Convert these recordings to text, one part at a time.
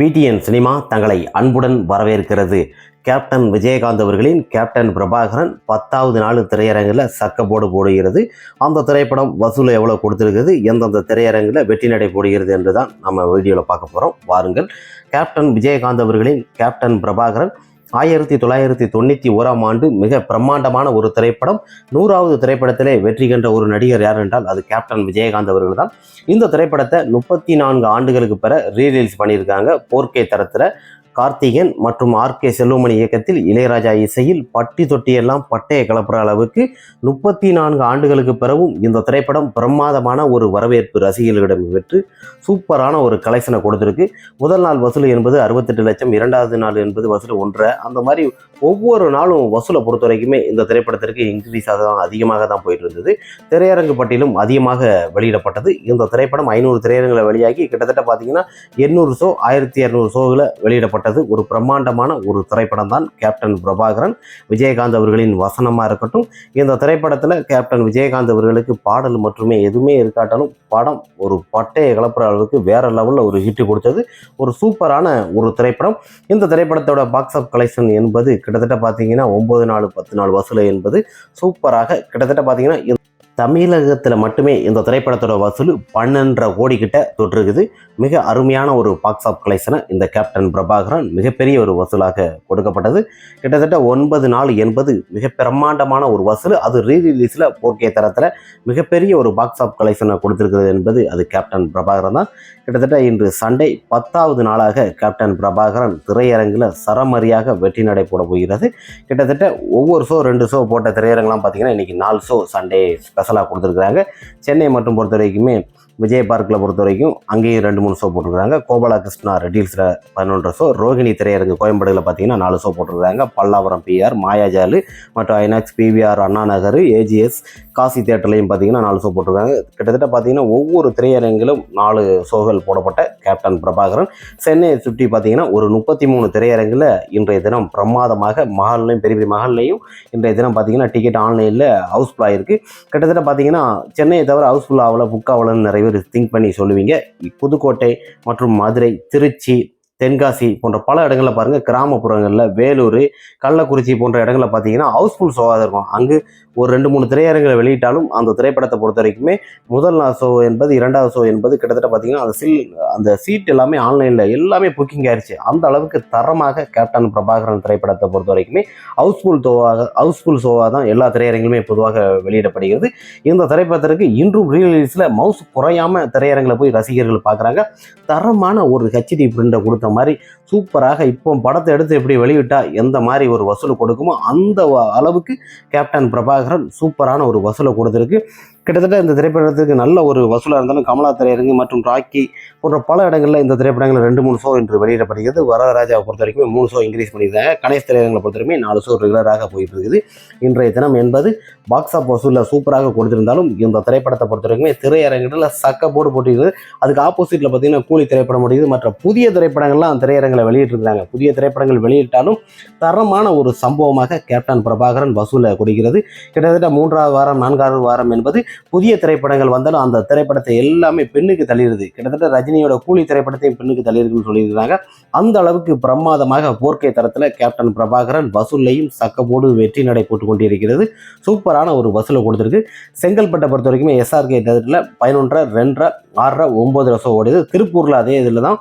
PTN cinema தங்களை அன்புடன் வரவேற்கிறது. கேப்டன் விஜயகாந்த் அவர்களின் கேப்டன் பிரபாகரன் பத்தாவது நாள் திரையரங்கில் சக்கப்போடு போடுகிறது. அந்த திரைப்படம் வசூல் எவ்வளோ கொடுத்துருக்குது எந்தெந்த திரையரங்கில் வெற்றி நடை போடுகிறது என்று தான் நம்ம வீடியோவில் பார்க்க போகிறோம் வாருங்கள். கேப்டன் விஜயகாந்த் அவர்களின் கேப்டன் பிரபாகரன் ஆயிரத்தி தொள்ளாயிரத்தி தொண்ணூற்றி ஓராம் ஆண்டு மிக பிரம்மாண்டமான ஒரு திரைப்படம் நூறாவது திரைப்படத்திலே வெற்றி கண்ட ஒரு நடிகர் யார் என்றால் அது கேப்டன் விஜயகாந்த் அவர்கள் தான். இந்த திரைப்படத்தை முப்பத்தி நான்கு ஆண்டுகளுக்கு பிற ரீலீஸ் பண்ணியிருக்காங்க. போர்க்கே தரத்தில் கார்த்திகன் மற்றும் ஆர் கே செல்வமணி இயக்கத்தில் இளையராஜா இசையில் பட்டி தொட்டியெல்லாம் பட்டையை கிளப்புற அளவுக்கு முப்பத்தி நான்கு ஆண்டுகளுக்கு பிறகும் இந்த திரைப்படம் பிரமாதமான ஒரு வரவேற்பு ரசிகர்களிடம் பெற்று சூப்பரான ஒரு கலெக்ஷனை கொடுத்துருக்கு. முதல் நாள் வசூல் என்பது அறுபத்தெட்டு லட்சம் இரண்டாவது நாள் என்பது வசூல் ஒன்றரை. அந்த மாதிரி ஒவ்வொரு நாளும் வசூலை பொறுத்த வரைக்குமே இந்த திரைப்படத்திற்கு இன்க்ரீஸாக தான் அதிகமாக தான் போயிட்டு இருந்தது. திரையரங்கு பட்டியலும் அதிகமாக வெளியிடப்பட்டது. இந்த திரைப்படம் ஐநூறு திரையரங்கில் வெளியாகி கிட்டத்தட்ட பார்த்தீங்கன்னா எண்ணூறு ஷோ ஆயிரத்தி இரநூறு ஷோவில் வெளியிடப்பட்டது. ஒரு பிரம்மாண்டமான ஒரு திரைப்படம் தான் கேப்டன் பிரபாகரன் விஜயகாந்த் அவர்களின் வசனமாக இருக்கட்டும் இந்த திரைப்படத்தில் கேப்டன் விஜயகாந்த் அவர்களுக்கு பாடல் மட்டுமே எதுவுமே இருக்காட்டாலும் படம் ஒரு பட்டையை கலப்புற அளவுக்கு வேற லெவலில் ஒரு ஹிட்டு கொடுத்தது. ஒரு சூப்பரான ஒரு திரைப்படம். இந்த திரைப்படத்தோட பாக்ஸ் ஆஃப் கலெக்ஷன் என்பது கிட்டத்தட்ட பார்த்தீங்கன்னா ஒம்பது நாலு பத்து நாள் வசூல் என்பது சூப்பராக கிட்டத்தட்ட பார்த்தீங்கன்னா தமிழகத்தில் மட்டுமே இந்த திரைப்படத்தோட வசூல் பன்னெண்டரை கோடி கிட்ட தொட்டிருக்குது மிக அருமையான ஒரு பாக்ஸ் ஆஃப் கலெக்ஷனை இந்த கேப்டன் பிரபாகரன் மிகப்பெரிய ஒரு வசூலாக கொடுக்கப்பட்டது. கிட்டத்தட்ட ஒன்பது நாள் என்பது மிக பிரம்மாண்டமான ஒரு வசூல். அது ரீரிலீஸில் போர்க்கே தரத்தில் மிகப்பெரிய ஒரு பாக்ஸ் ஆஃப் கலெக்ஷனை கொடுத்துருக்கிறது என்பது அது கேப்டன் பிரபாகரன் தான். கிட்டத்தட்ட இன்று சண்டே பத்தாவது நாளாக கேப்டன் பிரபாகரன் திரையரங்கில் சரமரியாக வெற்றி நடை போட போகிறது. கிட்டத்தட்ட ஒவ்வொரு ஷோ ரெண்டு ஷோ போட்ட திரையரங்கெலாம் பார்த்தீங்கன்னா இன்றைக்கி நாலு ஷோ சண்டே ஸ்பெஷல் ஸ்பெஷலாக கொடுத்துருக்குறாங்க. சென்னை மற்றும் பொறுத்த வரைக்குமே விஜய் பார்க்கில் பொறுத்த வரைக்கும் அங்கேயும் ரெண்டு மூணு ஷோ போட்டிருக்காங்க கோபாலா கிருஷ்ணா ரெட்டில்ஸில் பதினொன்று ஷோ ரோகிணி திரையரங்கு கோயம்பேடுல பார்த்தீங்கன்னா நாலு ஷோ போட்டிருக்காங்க பல்லாவரம் பிஆர் மாயாஜாலு மற்றும் INOX PVR Anna Nagar AGS Kasi தேட்டர்லையும் பார்த்தீங்கன்னா நாலு ஷோ போட்டிருக்காங்க. கிட்டத்தட்ட பார்த்தீங்கன்னா ஒவ்வொரு திரையரங்கிலும் நாலு ஷோகள் போடப்பட்ட கேப்டன் பிரபாகரன். சென்னையை சுற்றி பார்த்தீங்கன்னா ஒரு முப்பத்தி மூணு திரையரங்கில் இன்றைய தினம் பிரமாதமாக மஹால்லையும் பெரிய பெரிய மஹால்லையும் இன்றைய தினம் பார்த்தீங்கன்னா டிக்கெட் ஆன்லைனில் ஹவுஸ்ஃபுல் இருக்குது கிட்டத்தட்ட பார்த்தீங்கன்னா சென்னையை தவிர ஹவுஸ்ஃபுல் ஆகலை புக் ஆகலன்னு நிறைய பேர் திங்க் பண்ணி சொல்லுவீங்க. புதுக்கோட்டை மற்றும் மதுரை திருச்சி தென்காசி போன்ற பல இடங்களில் பாருங்கள் கிராமப்புறங்களில் வேலூர் கள்ளக்குறிச்சி போன்ற இடங்களில் பார்த்தீங்கன்னா ஹவுஸ்ஃபுல் ஷோவாக இருக்கும். அங்கு ஒரு ரெண்டு மூணு திரையரங்களை வெளியிட்டாலும் அந்த திரைப்படத்தை பொறுத்த வரைக்குமே முதல் நாள் ஷோ என்பது இரண்டாவது ஷோ என்பது கிட்டத்தட்ட பார்த்தீங்கன்னா அந்த சில் அந்த சீட் எல்லாமே ஆன்லைனில் எல்லாமே புக்கிங் ஆயிடுச்சு அந்த அளவுக்கு தரமாக கேப்டன் பிரபாகரன் திரைப்படத்தை பொறுத்த வரைக்குமே ஹவுஸ்ஃபுல் ஷோவாக ஹவுஸ்ஃபுல் ஷோவாக தான் எல்லா திரையரங்குமே பொதுவாக வெளியிடப்படுகிறது. இந்த திரைப்படத்திற்கு இன்றும் ரீலீஸில் மவுஸ் குறையாம திரையரங்கில் போய் ரசிகர்கள் பார்க்குறாங்க தரமான ஒரு ஹெச்டி பிரிண்டை கொடுத்த மாதிரி சூப்பராக இப்போ படத்தை எடுத்து எப்படி வெளியிட்டால் எந்த மாதிரி ஒரு வசூல் கொடுக்குமோ அந்த அளவுக்கு கேப்டன் பிரபாகரன் சூப்பரான ஒரு வசூலை கொடுத்துருக்கு. கிட்டத்தட்ட இந்த திரைப்படத்துக்கு நல்ல ஒரு வசூலாக இருந்தாலும் கமலா திரையரங்கு மற்றும் ராக்கி போன்ற பல இடங்களில் இந்த திரைப்படங்கள் ரெண்டு மூணு ஷோ இன்று வெளியிடப்படுகிறது. வரதராஜாவை பொறுத்த வரைக்கும் மூணு ஷோ இன்க்ரீஸ் பண்ணியிருக்காங்க. கணேஷ் திரையரங்களை பொறுத்த வரைக்கும் நாலு ஷோ ரெகுலராக போயிட்டு இருக்குது இன்றைய தினம் என்பது பாக்ஸ் ஆஃப் வசூலில் சூப்பராக கொடுத்திருந்தாலும் இந்த திரைப்படத்தை பொறுத்த வரைக்கும் திரையரங்கில் சக்க போடு போட்டிருக்குது அதுக்கு ஆப்போசிட்டில் பார்த்தீங்கன்னா கூலி திரைப்படம் முடியுது. மற்ற புதிய திரைப்படங்கள்லாம் திரையரங்களை வெளியிட்டிருக்காங்க புதிய திரைப்படங்கள் வெளியிட்டாலும் தரமான ஒரு சம்பவமாக கேப்டன் பிரபாகரன் வசூலை கொடுக்கிறது. கிட்டத்தட்ட மூன்றாவது வாரம் நான்காவது வாரம் என்பது புதிய திரைப்படங்கள் வந்தாலும் அந்த திரைப்படத்தை எல்லாமே பெண்ணுக்கு தள்ளிடுது. கிட்டத்தட்ட ரஜினியோட கூலி திரைப்படத்தையும் பெண்ணுக்கு தள்ளியிருக்குன்னு சொல்லியிருக்காங்க அந்த அளவுக்கு பிரமாதமாக போர்க்கை தரத்தில் கேப்டன் பிரபாகரன் வசூல்லையும் சக்கப்போடு வெற்றி நடை போட்டு கொண்டிருக்கிறது சூப்பரான ஒரு வசூலை கொடுத்துருக்கு. செங்கல்பட்டை பொறுத்த வரைக்குமே எஸ்ஆர்கே தேட்டரில் பதினொன்றரை ரெண்டரை ஆறரை ஒம்பது ரசம் ஓடுது திருப்பூரில் அதே இதில் தான்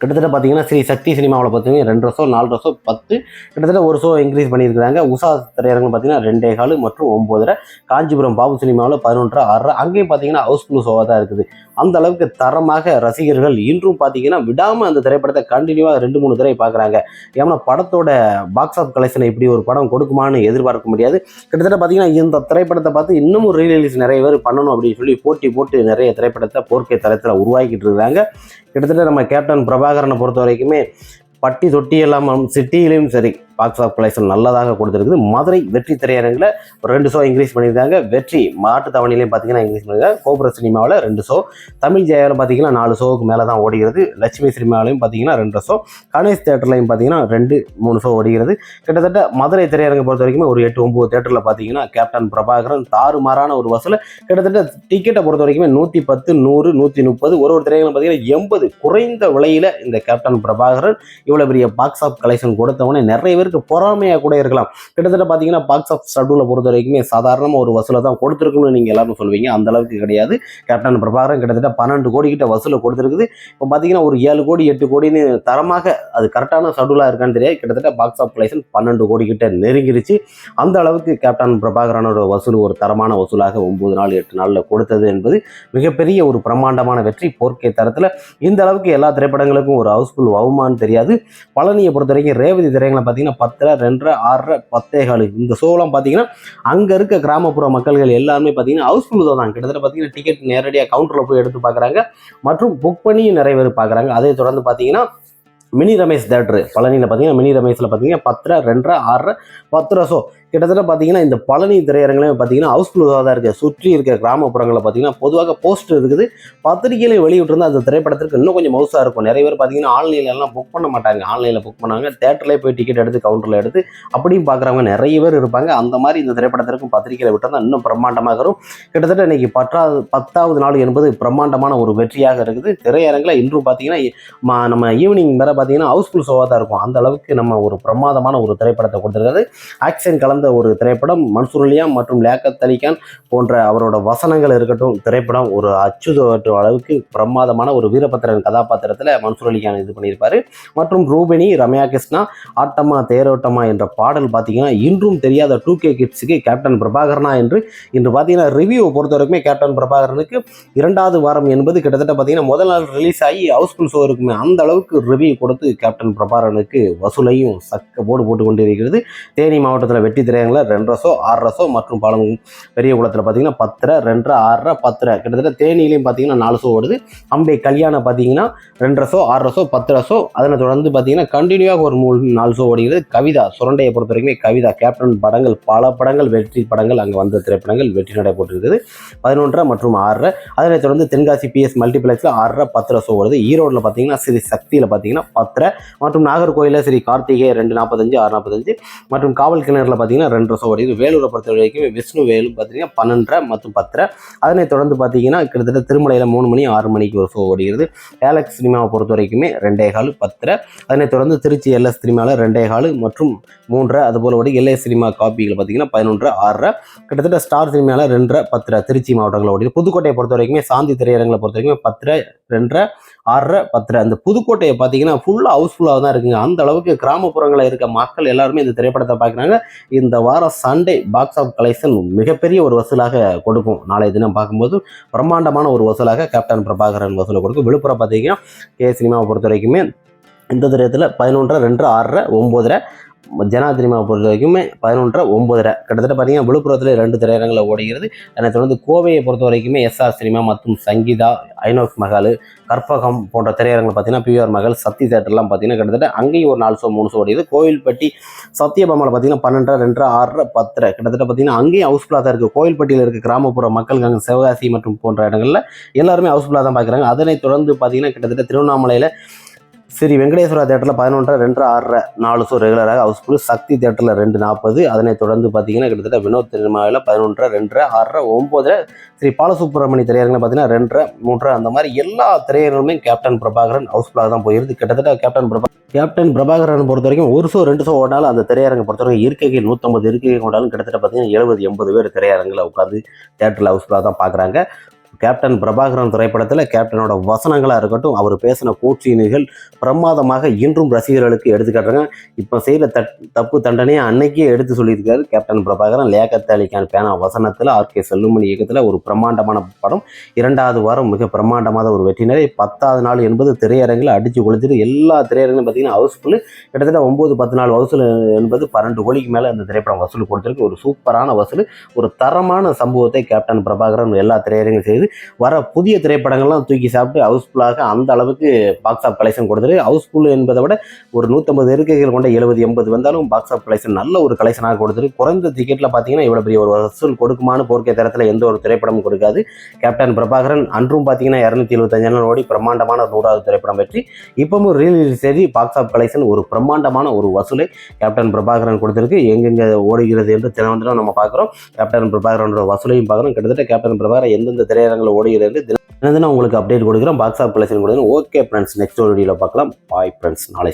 கிட்டத்தட்ட பார்த்தீங்கன்னா ஸ்ரீ சக்தி சினிமாவில் பார்த்தீங்கன்னா ரெண்டு வருஷம் நாலு வருஷம் பத்து கிட்டத்தட்ட ஒரு ஷோ இன்க்ரீஸ் பண்ணியிருக்காங்க உஷா திரையரங்கம் பார்த்தீங்கன்னா ரெண்டே கால் மற்றும் ஒம்போதரை. காஞ்சிபுரம் பாபு சினிமாவில் பதினொன்றரை ஆறு அங்கேயும் பார்த்தீங்கன்னா ஹவுஸ்ஃபுல் ஷோவாக தான் இருக்குது. அந்த அளவுக்கு தரமாக ரசிகர்கள் இன்றும் பார்த்தீங்கன்னா விடாமல் அந்த திரைப்படத்தை கண்டினியூவாக ரெண்டு மூணு திரை பார்க்குறாங்க ஏன்னா படத்தோட பாக்ஸ் ஆஃப் கலெக்ஷனை இப்படி ஒரு படம் கொடுக்குமான்னு எதிர்பார்க்க முடியாது. கிட்டத்தட்ட பார்த்தீங்கன்னா இந்த திரைப்படத்தை பார்த்து இன்னமும் ரீரிலீஸ் நிறைய பேர் பண்ணணும் அப்படின்னு சொல்லி போட்டி போட்டு நிறைய திரைப்படத்தை போர்க்கை தரத்தில் உருவாக்கிட்டு இருக்காங்க. கிட்டத்தட்ட நம்ம கேப்டன் பிரபாகரனை பொறுத்த வரைக்குமே பட்டி தொட்டி எல்லாம் சிட்டியிலையும் சரி பாக்ஸ் ஆஃப் கலெக்ஷன் நல்லதாக கொடுத்துருக்குது. மதுரை வெற்றி திரையரங்கில் ஒரு ரெண்டு ஷோ இன்க்ரீஸ் பண்ணியிருக்காங்க. வெற்றி மாட்டு தவணையிலையும் பார்த்தீங்கன்னா இன்க்ரீஸ் பண்ணியிருக்காங்க. கோபுர சினிமாவில் ரெண்டு ஷோ தமிழ் ஜெயாவில் பார்த்தீங்கன்னா நாலு ஷோவுக்கு மேலே தான் ஓடுகிறது லட்சுமி சினிமாவிலையும் பார்த்தீங்கன்னா ரெண்டு ஷோ கணேஷ் தேட்டர்லையும் பார்த்தீங்கன்னா ரெண்டு மூணு ஷோ ஓடுகிறது கிட்டத்தட்ட மதுரை திரையரங்கை பொறுத்த வரைக்கும் ஒரு எட்டு ஒம்பது தேட்டரில் பார்த்தீங்கன்னா கேப்டன் பிரபாகரன் தாறுமாறான ஒரு வசூல். கிட்டத்தட்ட டிக்கெட்டை பொறுத்த வரைக்கும் நூற்றி பத்து நூறு நூற்றி முப்பது ஒரு ஒரு திரையரங்கம் பார்த்தீங்கன்னா எண்பது குறைந்த விலையில் இந்த கேப்டன் பிரபாகரன் இவ்வளோ பெரிய பாக்ஸ் ஆஃப் கலெக்ஷன் கொடுத்தவொடனே நிறைய பேர் பேருக்கு பொறாமையாக கூட இருக்கலாம். கிட்டத்தட்ட பார்த்தீங்கன்னா பாக்ஸ் ஆஃப் ஷெட்யூலை பொறுத்த வரைக்குமே சாதாரணமாக ஒரு வசூலை தான் கொடுத்துருக்குன்னு நீங்கள் எல்லாரும் சொல்லுவீங்க. அந்த அளவுக்கு கிடையாது. கேப்டன் பிரபாகரன் கிட்டத்தட்ட பன்னெண்டு கோடி கிட்ட வசூலை கொடுத்துருக்குது. இப்போ பார்த்தீங்கன்னா ஒரு ஏழு கோடி எட்டு கோடின்னு தரமாக அது கரெக்டான ஷெட்யூலாக இருக்கான்னு தெரியாது. கிட்டத்தட்ட பாக்ஸ் ஆஃப் லைசன் பன்னெண்டு கோடி கிட்ட நெருங்கிடுச்சு அந்த அளவுக்கு கேப்டன் பிரபாகரனோட வசூல் ஒரு தரமான வசூலாக ஒம்பது நாள் எட்டு நாளில் கொடுத்தது என்பது மிகப்பெரிய ஒரு பிரம்மாண்டமான வெற்றி போர்க்கே தரத்தில். இந்த அளவுக்கு எல்லா திரைப்படங்களுக்கும் ஒரு ஹவுஸ்ஃபுல் வவுமான்னு தெரியாது. பழனியை பொறுத்த வரைக்கும் ரேவதி திரைங்களை பார்த்தீங்கன்னா பத்தரை ரெண்டரை ஆறரை பத்தே காலு. இந்த ஷோலாம் பார்த்தீங்கன்னா அங்கே இருக்க கிராமப்புற மக்கள்கள் எல்லாருமே பார்த்தீங்கன்னா ஹவுஸ்ஃபுல் தான். கிட்டத்தட்ட பார்த்தீங்கன்னா டிக்கெட் நேரடியாக கவுண்டரில் போய் எடுத்து பார்க்குறாங்க மற்றும் புக் பண்ணியும் நிறைய பேர் பார்க்குறாங்க அதை தொடர்ந்து பார்த்தீங்கன்னா மினி ரமேஷ் தேட்ரு பழனியில் பார்த்தீங்கன்னா மினி ரமேஷில் பார்த்தீங்கன்னா பத்தரை ரெண்டரை ஆறரை பத்தரை ஷோ கிட்டத்தட்ட பார்த்தீங்கன்னா இந்த பழனி திரையரங்கிலே பார்த்தீங்கன்னா ஹவுஸ்ஃபுல்லாக தான் இருக்குது சுற்றி இருக்க கிராமப்புறங்களில் பார்த்தீங்கன்னா பொதுவாக போஸ்ட் இருக்குது. பத்திரிகையில வெளியிட்டிருந்தால் அந்த திரைப்படத்திற்கு இன்னும் கொஞ்சம் மவுசாக இருக்கும். நிறைய பேர் பார்த்தீங்கன்னா ஆன்லைன்லலாம் புக் பண்ண மாட்டாங்க. ஆன்லைனில் புக் பண்ணாங்க. தேட்டர்லேயே போய் டிக்கெட் எடுத்து கவுண்டரில் எடுத்து அப்படியும் பார்க்குறவங்க நிறைய பேர் இருப்பாங்க. அந்த மாதிரி இந்த திரைப்படத்திற்கும் பத்திரிகையில் விட்டால் இன்னும் பிரம்மாண்டமாக வரும். கிட்டத்தட்ட இன்றைக்கி பத்தாவது பத்தாவது நாள் என்பது பிரம்மாண்டமான ஒரு வெற்றியாக இருக்குது. திரையரங்கில் இன்றும் பார்த்தீங்கன்னா நம்ம ஈவினிங் மேலே பார்த்தீங்கன்னா ஹவுஸ்ஃபுல் ஷோவாக தான் இருக்கும். அந்த அளவுக்கு நம்ம ஒரு பிரமாதமான ஒரு திரைப்படத்தை கொடுத்துருக்காரு. ஆக்ஷன் கலந்த ஒரு திரைப்படம் மன்சூர்லியா மற்றும் லேக்கத் அலிகான் போன்ற அவரோட வசனங்கள் இருக்கட்டும் திரைப்படம் ஒரு அச்சுதோட்டு அளவுக்கு பிரமாதமான ஒரு வீரபத்திரன் கதாபாத்திரத்தில் மன்சூர் அலிகான் இது பண்ணியிருப்பார். மற்றும் ரூபினி ரம்யா கிருஷ்ணா ஆட்டமா தேரோட்டமா என்ற பாடல் பார்த்தீங்கன்னா இன்றும் தெரியாத டூ கே கிட்ஸுக்கு கேப்டன் பிரபாகரனா என்று இன்று பார்த்தீங்கன்னா ரிவ்யூ பொறுத்த வரைக்குமே கேப்டன் பிரபாகரனுக்கு இரண்டாவது வாரம் என்பது கிட்டத்தட்ட பார்த்தீங்கன்னா முதல் நாள் ரிலீஸ் ஆகி ஹவுஸ்ஃபுல் ஷோ இருக்குமே அந்த அளவுக்கு ரிவ்யூ கொடுத்து கேப்டன் பிரபாகரனுக்கு வசூலையும் சக்க போடு போட்டு கொண்டு இருக்கிறது தேனி மாவட்டத்தில் வெட்டி திரையங்களில் ரெண்டரை ஷோ ஆறரை மற்றும் பழம் பெரிய குளத்தில் பார்த்தீங்கன்னா பத்தரை ரெண்டரை ஆறரை பத்தரை. கிட்டத்தட்ட தேனிலையும் பார்த்தீங்கன்னா நாலு சோ ஓடுது. அம்பை கல்யாணம் பார்த்தீங்கன்னா ரெண்டரை ஷோ ஆறரை ஷோ பத்தரை ஷோ அதனை தொடர்ந்து பார்த்தீங்கன்னா கண்டினியூவாக ஒரு மூணு நாலு சோ ஓடுகிறது. கவிதா சுரண்டையை பொறுத்த வரைக்குமே கவிதா கேப்டன் படங்கள் பல படங்கள் வெற்றி படங்கள் அங்கே வந்த திரைப்படங்கள் வெற்றி நடை போட்டிருக்குது பதினொன்றரை மற்றும் ஆறரை. அதனை தொடர்ந்து தென்காசி பிஎஸ் மல்டிபிளெக்ஸில் ஆறரை பத்தரை சோ ஓடுது. ஈரோட்டில் பார்த்தீங்கன்னா ஸ்ரீ சக்தியில் பார்த்தீங்கன்னா பத்தரை. மற்றும் நாகர்கோயிலில் ஸ்ரீ கார்த்திகை ரெண்டு நாற்பத்தஞ்சு ஆறு நாற்பத்தஞ்சு மற்றும் காவல் கிணறுல பார்த்தீங்கன்னா ரெண்டு ஷோ ஓடிது வேலூரை பொறுத்த வரைக்கும் விஷ்ணு வேலு பார்த்தீங்கன்னா பன்னெண்டரை மற்றும் பத்தரை. அதனைத் தொடர்ந்து பார்த்தீங்கன்னா கிட்டத்தட்ட திருமலையில் மூணு மணி ஆறு மணிக்கு ஒரு ஷோ ஓடுகிறது ஏலக்ஸ் சினிமாவை பொறுத்த வரைக்குமே ரெண்டே கால் பத்தரை. அதனைத் தொடர்ந்து திருச்சி எல்எஸ் சினிமாவில் ரெண்டே கால் மற்றும் மூன்றரை. அதுபோல் ஓடி எல்ஏ சினிமா காப்பிகள் பார்த்தீங்கன்னா பதினொன்றரை ஆறரை. கிட்டத்தட்ட ஸ்டார் சினிமாவில் ரெண்டரை பத்தரை. திருச்சி மாவட்டங்களில் ஓடிது புதுக்கோட்டையை பொறுத்த வரைக்குமே சாந்தி திரையரங்களை பொறுத்த வரைக்கும் பத்தரை ரெண்டரை. ஆறரை பத்தரை. அந்த புதுக்கோட்டையை பார்த்தீங்கன்னா ஃபுல்லாக ஹவுஸ்ஃபுல்லாக தான் இருக்குங்க. அந்த அளவுக்கு கிராமப்புறங்களில் இருக்க மக்கள் எல்லாருமே இந்த திரைப்படத்தை பார்க்குறாங்க. இந்த வாரம் சண்டே பாக்ஸ் ஆஃப் கலெக்ஷன் மிகப்பெரிய ஒரு வசூலாக கொடுக்கும். நாளைய தினம் பார்க்கும்போது பிரம்மாண்டமான ஒரு வசூலாக கேப்டன் பிரபாகரன் வசூலை கொடுக்கும். விழுப்புரம் பார்த்தீங்கன்னா கே சினிமாவை பொறுத்த வரைக்குமே இந்த திரையத்தில் பதினொன்றரை ரெண்டு ஆறரை ஒம்போதரை ஜனா சினிமாவை பொறுத்த வரைக்குமே பதினொன்றரை ஒம்பதரை கிட்டத்தட்ட பார்த்தீங்கன்னா விழுப்புரத்தில் ரெண்டு திரையரங்கில் ஓடுகிறது. அதனை தொடர்ந்து கோவையை பொறுத்த வரைக்குமே எஸ்ஆர் சினிமா மற்றும் சங்கீதா ஐனோக்ஸ் மகள் கற்பகம் போன்ற திரையரங்கில் பார்த்தீங்கன்னா பிஆர் மகள் சக்தி தேட்டர்லாம் பார்த்தீங்கன்னா கிட்டத்தட்ட அங்கேயும் ஒரு நாலு ஷோ மூணு ஷோ ஓடியது. கோவில்பட்டி சத்தியபாமாவில் பார்த்தீங்கன்னா பன்னெண்டரை ரெண்டரை ஆறரை பத்தரை. கிட்டத்தட்ட பார்த்தீங்கன்னா அங்கேயும் ஹவுஸ்ஃபுல்லாக தான் இருக்குது கோவில்பட்டியில் இருக்க கிராமப்புற மக்கள் அங்கே சிவகாசி மற்றும் போன்ற இடங்களில் எல்லாருமே ஹவுஸ்ஃபுல்லாக தான் பார்க்குறாங்க அதனைத் தொடர்ந்து பார்த்தீங்கன்னா கிட்டத்தட்ட திருவண்ணாமலையில் ஸ்ரீ வெங்கடேஸ்வரா தேட்டரில் பதினொன்றரை ரெண்டு ஆறரை நாலு ஷோ ரெகுலராக ஹவுஸ்ஃபுல் சக்தி தேட்டரில் ரெண்டு நாற்பது. அதனைத் தொடர்ந்து பார்த்தீங்கன்னா கிட்டத்தட்ட வினோத் திருமாவில் பதினொன்றரை ரெண்டரை ஆறரை ஒம்பது ஸ்ரீ பாலசுப்ரமணி திரையரங்கில் பார்த்தீங்கன்னா ரெண்டரை மூன்றரை அந்த மாதிரி எல்லா திரையரங்குமே கேப்டன் பிரபாகரன் ஹவுஸ்ஃபுல்லாக தான் போயிருது. கிட்டத்தட்ட கேப்டன் பிரபா கேப்டன் பிரபாகரன் பொறுத்த வரைக்கும் ஒரு ஷோ ரெண்டு ஷோ ஓடினாலும் அந்த திரையரங்கை பொறுத்த வரைக்கும் இருக்கைக்கு நூற்றம்பது இருக்கைகள் கொண்டாலும் கிட்டத்தட்ட பார்த்தீங்கன்னா எழுபது எண்பது பேர் திரையரங்கில் உட்காந்து தேட்டரில் ஹவுஸ்ஃபுல்லாக தான் பார்க்குறாங்க. கேப்டன் பிரபாகரன் திரைப்படத்தில் கேப்டனோட வசனங்களாக இருக்கட்டும் அவர் பேசின கூச்சீனிகள் பிரமாதமாக இன்றும் ரசிகர்களுக்கு எடுத்துக்காட்டுறாங்க. இப்போ செய்கிற தட் தப்பு தண்டனையை அன்னைக்கே எடுத்து சொல்லியிருக்காரு கேப்டன் பிரபாகரன். லேகத் அலிகான் பேனா வசனத்தில் ஆர்கே செல்லுமணி இயக்கத்தில் ஒரு பிரம்மாண்டமான படம். இரண்டாவது வாரம் மிக பிரம்மாண்டமான ஒரு வெற்றினரை பத்தாவது நாள் என்பது திரையரங்கில் அடித்து கொளுத்துட்டு எல்லா திரையரங்கிலும் பார்த்தீங்கன்னா ஹவுஸ்ஃபுல் கிட்டத்தட்ட ஒம்பது பத்து நாள் வசூல் என்பது பன்னெண்டு கோடிக்கு மேலே இந்த திரைப்படம் வசூல் கொடுத்துருக்கு. ஒரு சூப்பரான வசூல். ஒரு தரமான சம்பவத்தை கேப்டன் பிரபாகரன் எல்லா திரையரங்கும் செய்து வர புதிய திரைப்படங்கள்லாம் தூக்கி சாப்பிட்டு ஹவுஸ்ஃபுல்லாக அந்த அளவுக்கு பாக்ஸ் ஆஃப் கலெக்ஷன் கொடுத்துருக்கு ஹவுஸ்ஃபுல் என்பதை விட ஒரு நூற்றம்பது இருக்கைகள் கொண்ட எழுபது எண்பது வந்தாலும் பாக்ஸ் ஆஃப் கலெக்ஷன் நல்ல ஒரு கலெக்ஷனாக கொடுத்துரு குறைந்த டிக்கெட்டில் பார்த்தீங்கன்னா இவ்வளோ பெரிய ஒரு வசூல் கொடுக்குமான்னு போர்க்கை தரத்தில் எந்த ஒரு திரைப்படமும் கொடுக்காது. கேப்டன் பிரபாகரன் அன்றும் பார்த்தீங்கன்னா இரநூத்தி எழுபத்தஞ்சு நாள் ஓடி பிரம்மாண்டமான நூறாவது திரைப்படம் வெற்றி. இப்பவும் ரீலீஸ் செய்தி பாக்ஸ் ஆஃப் கலெக்ஷன் ஒரு பிரம்மாண்டமான ஒரு வசூலை கேப்டன் பிரபாகரன் கொடுத்திருக்கு. எங்கெங்க ஓடுகிறது என்று தினம் நம்ம பார்க்குறோம். கேப்டன் பிரபாகரனோட வசூலையும் பார்க்குறோம். கிட்டத்தட்ட கேப்டன் பிரபாகரன் எந்தெந்த படங்கள் ஓடுகிறது தினம் தினம் உங்களுக்கு அப்டேட் கொடுக்குறோம். பாக்ஸ் ஆஃப் கலெக்ஷன் கொடுக்குறோம். ஓகே ஃப்ரெண்ட்ஸ் நெக்ஸ்ட் ஒரு வீடியோவில் பார்க்கலாம். பாய் ஃப்ரெண்ட்ஸ் நாளை